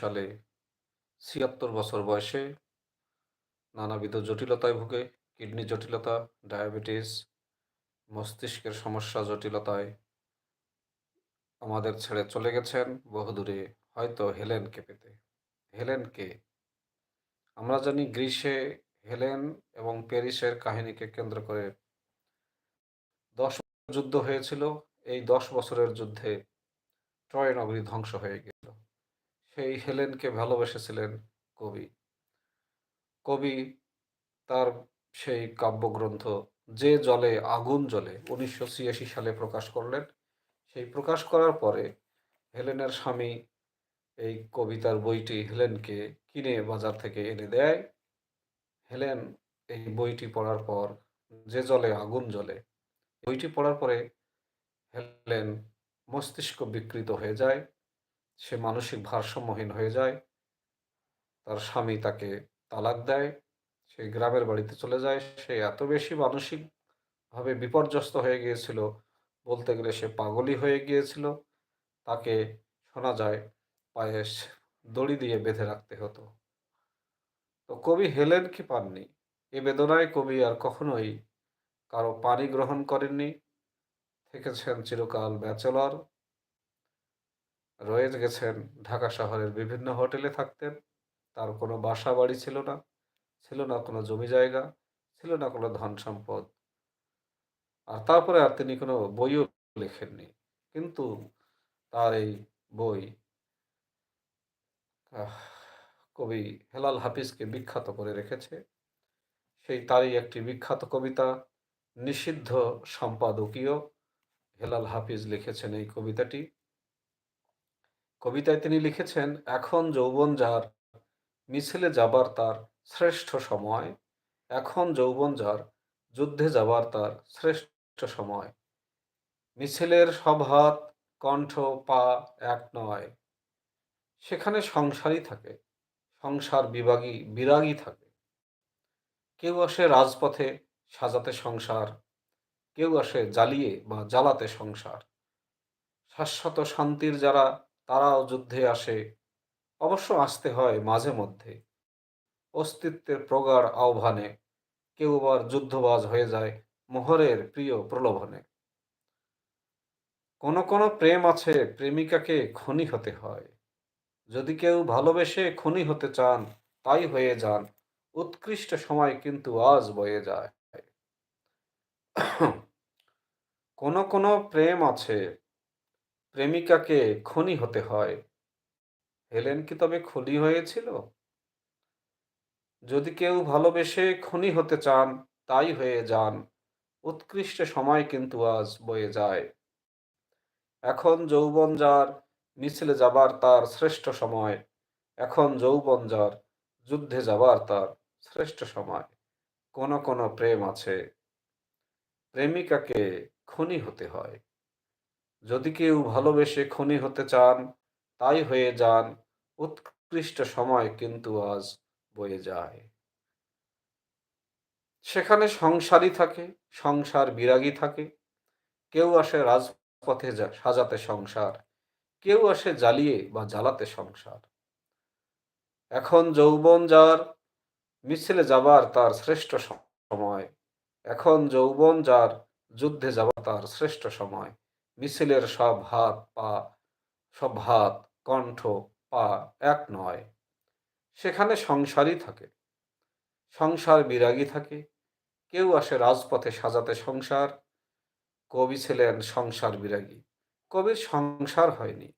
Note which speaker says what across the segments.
Speaker 1: সালে ছিয়াত্তর বছর বয়সে নানাবিধ জটিলতায় ভুগে, কিডনি জটিলতা, ডায়াবেটিস, মস্তিষ্কের সমস্যা জটিলতায় আমাদের ছেড়ে চলে গেছেন। বহুদূরে হয়তো হেলেনকে পেতে। হেলেনকে আমরা জানি গ্রীসে হেলেন এবং প্যারিসের কাহিনীকে কেন্দ্র করে দশ যুদ্ধ হয়েছিল। এই দশ বছরের যুদ্ধে ট্রয় নগরী ধ্বংস হয়ে গেল। সেই হেলেনকে ভালোবেসেছিলেন কবি। কবি তার সেই কাব্যগ্রন্থ যে জলে আগুন জলে উনিশশো ছিয়াশি সালে প্রকাশ করলেন। সেই প্রকাশ করার পরে হেলেনের স্বামী এই কবিতার বইটি হেলেনকে কিনে বাজার থেকে এনে দেয়। হেলেন এই বইটি পড়ার পর যে জলে আগুন জ্বলে বইটি পড়ার পরে হেলেন মস্তিষ্ক বিকৃত হয়ে যায়। সে মানসিক ভারসাম্যহীন হয়ে যায়। তার স্বামী তাকে তালাক দেয়। সে গ্রামের বাড়িতে চলে যায়। সে এত বেশি মানসিকভাবে বিপর্যস্ত হয়ে গিয়েছিল বলতে গেলে সে পাগলই হয়ে গিয়েছিল। তাকে শোনা যায় পায়ে দড়ি দিয়ে বেঁধে রাখতে হতো। তো কবি হেলেন কি পাননি? এ বেদনায় কবি আর কখনোই কারও পানি গ্রহণ করেননি। থেকেছেন চিরকাল ব্যাচেলর। রয়ে গেছেন, ঢাকা শহরের বিভিন্ন হোটেলে থাকতেন। তার কোনো বাসা বাড়ি ছিল না ছিল না কোনো জমি জায়গা, ছিল না কোনো ধন সম্পদ। আর তারপরে আর তিনি কোনো বইও লেখেননি। কিন্তু তার এই বই কবি হেলাল হাফিজকে বিখ্যাত করে রেখেছে। সেই তারই একটি বিখ্যাত কবিতা, নিষিদ্ধ সম্পাদকীয়, হেলাল হাফিজ লিখেছেন এই কবিতাটি। কবিতায় তিনি লিখেছেন, এখন যৌবন যার, মিছিলে যাবার তার শ্রেষ্ঠ সময়। এখন যৌবন যার, যুদ্ধে যাবার তার শ্রেষ্ঠ সময়। মিছিলের সব হাত, কণ্ঠ, পা এক নয়। সেখানে সংসারই থাকে, সংসার বিভাগী, বিরাগী থাকে। কেউ আসে রাজপথে সাজাতে সংসার, কেউ আসে জ্বালিয়ে বা জ্বালাতে সংসার। শাশ্বত শান্তির যারা তারাও যুদ্ধে আসে। অবশ্য আসতে হয় মাঝে মধ্যে। অস্তিত্বের প্রগাঢ় আহ্বানে কেউ আবার যুদ্ধবাজ হয়ে যায় মোহরের প্রিয় প্রলোভনে। কোন কোন প্রেম আছে প্রেমিকাকে খনি হতে হয়। যদি কেউ ভালোবেসে খনি হতে চান, তাই হয়ে যান। উৎকৃষ্ট সময় কিন্তু আজ বয়ে যায়। কোন কোন প্রেম আছে প্রেমিকাকে খনি হতে হয়। হেলেন কি তবে খুনি হয়েছিল? যদি কেউ ভালোবেসে খনি হতে চান, তাই হয়ে যান। উৎকৃষ্ট সময় কিন্তু আজ বয়ে যায়। এখন যৌবন যার, মিছিলে যাবার তার শ্রেষ্ঠ সময়। এখন যৌবন যার, যুদ্ধে যাবার তার শ্রেষ্ঠ সময়। কোন কোন প্রেম আছে। প্রেমিকাকে খুনি হতে হয়। যদি কেউ ভালোবেসে খনি হতে চান, তাই হয়ে যান, উৎকৃষ্ট সময় কিন্তু আজ বয়ে যায়। সেখানে সংসারই থাকে, সংসার বিরাগী থাকে। কেউ আসে রাজপথে সাজাতে সংসার। কেউ আসে জ্বালিয়ে বা জ্বালাতে সংসার। এখন যৌবন যার, মিছিলে যাবার তার শ্রেষ্ঠ সময়। এখন যৌবন যার, যুদ্ধে যাবার তার শ্রেষ্ঠ সময়। মিছিলের সব হাত পা, সব হাত, কণ্ঠ, পা এক নয়। সেখানে সংসারই থাকে। সংসার বিরাগী থাকে। কেউ আসে রাজপথে সাজাতে সংসার। কবি ছিলেন সংসার বিরাগী। কবির সংসার হয়নি।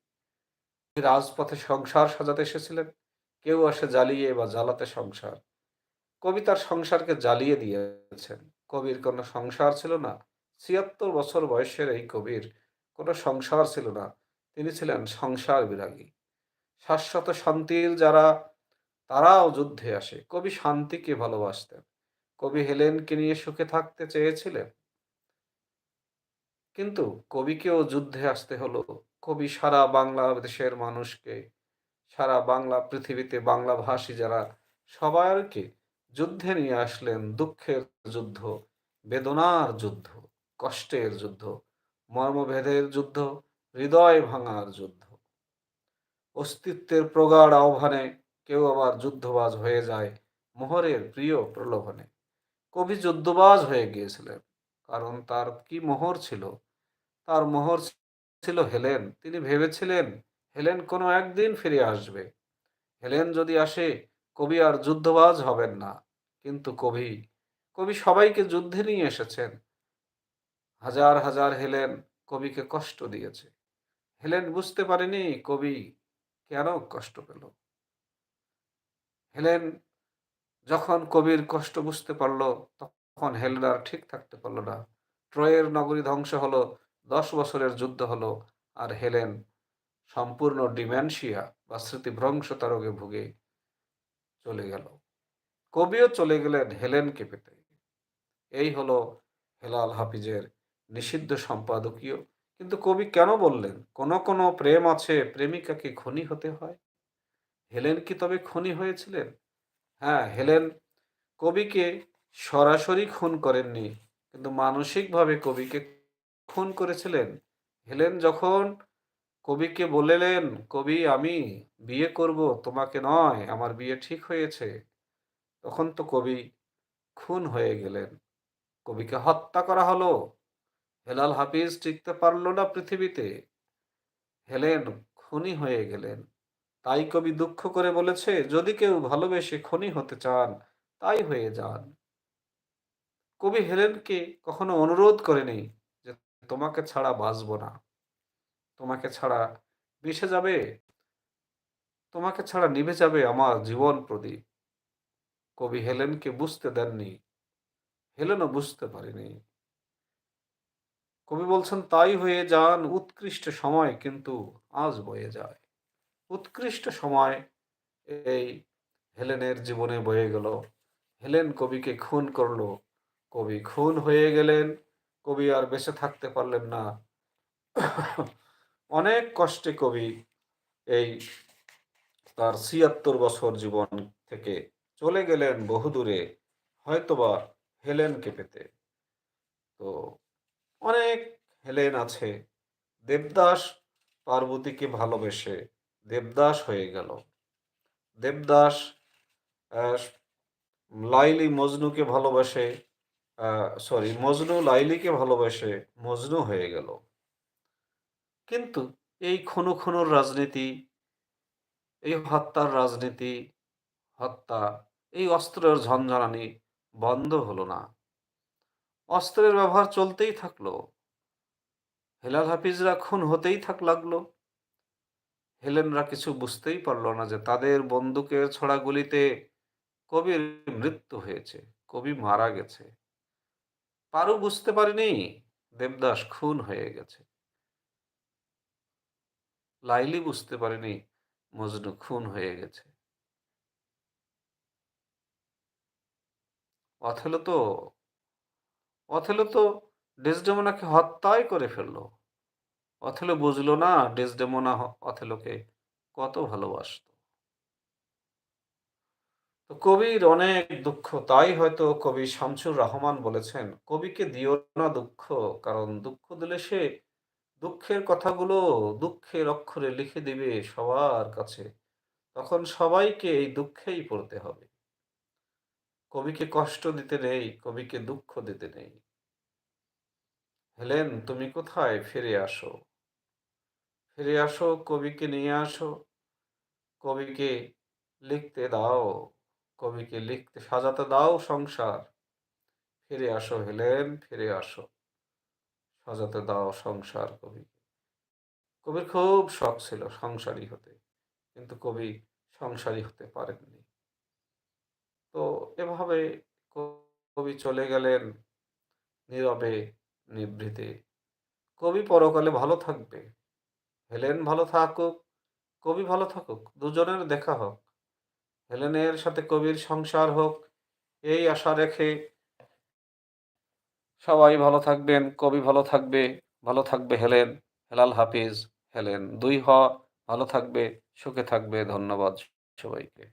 Speaker 1: রাজপথে সংসার সাজাতে এসেছিলেন। কেউ আসে জ্বালিয়ে বা জ্বালাতে সংসার। কবি তার সংসারকে জ্বালিয়ে দিয়েছেন। কবির কোনো সংসার ছিল না। ছিয়াত্তর বছর বয়সের এই কবির কোনো সংসার ছিল না। তিনি ছিলেন সংসার বিরাগী। শাশ্বত শান্তির যারা, তারাও যুদ্ধে আসে। কবি শান্তিকে ভালোবাসতেন। কবি হেলেনকে নিয়ে সুখে থাকতে চেয়েছিলেন। কিন্তু কবিকেও যুদ্ধে আসতে হলো। কবি সারা বাংলাদেশের মানুষকে, সারা বাংলা পৃথিবীতে বাংলা ভাষী যারা, সবাইকে যুদ্ধে নিয়ে আসলেন দুঃখের যুদ্ধ, বেদনার যুদ্ধ, কষ্টের যুদ্ধ। মর্মভেদের যুদ্ধ, হৃদয় ভাঙার যুদ্ধ। অস্তিত্বের প্রগাঢ় আহ্বানে কেউ আবার যুদ্ধবাজ হয়ে যায় মোহরের প্রিয় প্রলোভনে। কবি যুদ্ধবাজ হয়ে গিয়েছিলেন, কারণ তার কি মোহর ছিল? তার মোহর ছিল হেলেন। তিনি ভেবেছিলেন, হেলেন কোনো একদিন ফিরে আসবে। হেলেন যদি আসে, কবি আর যুদ্ধবাজ হবেন না। কিন্তু কবি কবি সবাইকে যুদ্ধে নিয়ে এসেছেন। হাজার হাজার হেলেন কবিকে কষ্ট দিয়েছে। হেলেন বুঝতে পারেনি কবি কেন কষ্ট পেল। হেলেন যখন কবির কষ্ট বুঝতে পারল, তখন হেলেন আর ঠিক থাকতে পারল না। ট্রয়ের নগরী ধ্বংস হলো, দশ বছরের যুদ্ধ হলো, আর হেলেন সম্পূর্ণ ডিমেনশিয়া বা স্মৃতিভ্রংশতা রোগে ভুগে চলে গেল। কবিও চলে গেলেন হেলেনকে পেতে। এই হলো হেলাল হাফিজের নিষিদ্ধ সম্পাদকীয়। কিন্তু কবি কেন বললেন, কোন কোন প্রেম আছে, প্রেমিকাকে খনি হতে হয়? হেলেন কি তবে খনি হয়েছিলেন? হ্যাঁ হেলেন কবিকে সরাসরি খুন করেননি, কিন্তু মানসিকভাবে কবিকে খুন করেছিলেন। হেলেন যখন কবিকে বললেন, কবি, আমি বিয়ে করব, তোমাকে নয়, আমার বিয়ে ঠিক হয়েছে, তখন তো কবি খুন হয়ে গেলেন। কবিকে হত্যা করা হলো। হেলাল হাফিজ টিকতে পারল না পৃথিবীতে। হেলেন খুনি হয়ে গেলেন। তাই কবি দুঃখ করে বলেছে, যদি কেউ ভালোবেসে খনি হতে চান, তাই হয়ে যান। কবি হেলেনকে কখনো অনুরোধ করেনি যে, তোমাকে ছাড়া বাঁচব না। তোমাকে ছাড়া মিশে যাবে। তোমাকে ছাড়া নিভে যাবে আমার জীবন প্রদীপ। কবি হেলেনকে বুঝতে দেননি। হেলেনও বুঝতে পারেনি। কবি বলছেন, তাই হয়ে যান উৎকৃষ্ট সময়, কিন্তু আজ বয়ে যায়। উৎকৃষ্ট সময় এই হেলেনের জীবনে বয়ে গেল। হেলেন কবিকে খুন করল। কবি খুন হয়ে গেলেন। কবি আর বেঁচে থাকতে পারলেন না। অনেক কষ্টে কবি এই তার ছিয়াত্তর বছর জীবন থেকে চলে গেলেন বহুদূরে, হয়তোবা হেলেনকে পেতে। তো অনেক হেলেন আছে। দেবদাস পার্বতীকে ভালোবেসে দেবদাস হয়ে গেল। দেবদাস লাইলি মজনুকে ভালোবাসে সরি মজনু লাইলিকে ভালোবাসে মজনু হয়ে গেল। কিন্তু এই খুনো খুনোর রাজনীতি, এই হত্যার রাজনীতি, হত্যা, এই অস্ত্রের ঝঞ্ঝানি বন্ধ হলো না। অস্ত্রের ব্যবহার চলতেই থাকল। হেলাল হাফিজরা খুন হতেই থাক লাগল। হেলেনরা কিছু বুঝতেই পারল না যে তাদের বন্দুকের ছড়া গুলিতে কবির মৃত্যু হয়েছে, কবি মারা গেছে। পারু বুঝতে পারেনি, দেবদাস খুন হয়ে গেছে। লাইলি বুঝতে পারেনি, মজনু খুন হয়ে গেছে। অথেলো তো অথেলো তো ডেসডেমোনাকে হত্যাই করে ফেলল। অথেলো বুঝলো না ডেসডেমোনা অথেলোকে কত ভালোবাসত। তো কবির অনেক দুঃখ, তাই হয়তো কবি শামসুর রহমান বলেছেন, কবিকে দিও না দুঃখ, কারণ দুঃখ দিলে সে দুঃখের কথাগুলো দুঃখের অক্ষরে লিখে দিবে সবার কাছে। তখন সবাইকে এই দুঃখেই পড়তে হবে। কবিকে কষ্ট দিতে নেই, কবিকে দুঃখ দিতে নেই। হেলেন, তুমি কোথায়? ফিরে আসো। ফিরে আসো, কবিকে নিয়ে আসো। কবিকে লিখতে দাও। কবিকে লিখতে, সাজাতে দাও সংসার। ফিরে আসো হেলেন, ফিরে আসো। সাজাতে দাও সংসার কবিকে কবির খুব শখ ছিল সংসারী হতে, কিন্তু কবি সংসারী হতে পারেননি। তো এভাবে কবি চলে গেলেন নীরবে নিভৃতে। কবি পরকালে ভালো থাকবে। হেলেন ভালো থাকুক, কবি ভালো থাকুক, দুজনের দেখা হোক। হেলেনের সাথে কবির সংসার হোক, এই আশা রেখে সবাই ভালো থাকবেন, কবি ভালো থাকবে ভালো থাকবে হেলেন, হেলাল হাফিজ, হেলেন দুই হ, ভালো থাকবে, সুখে থাকবে, ধন্যবাদ সবাইকে।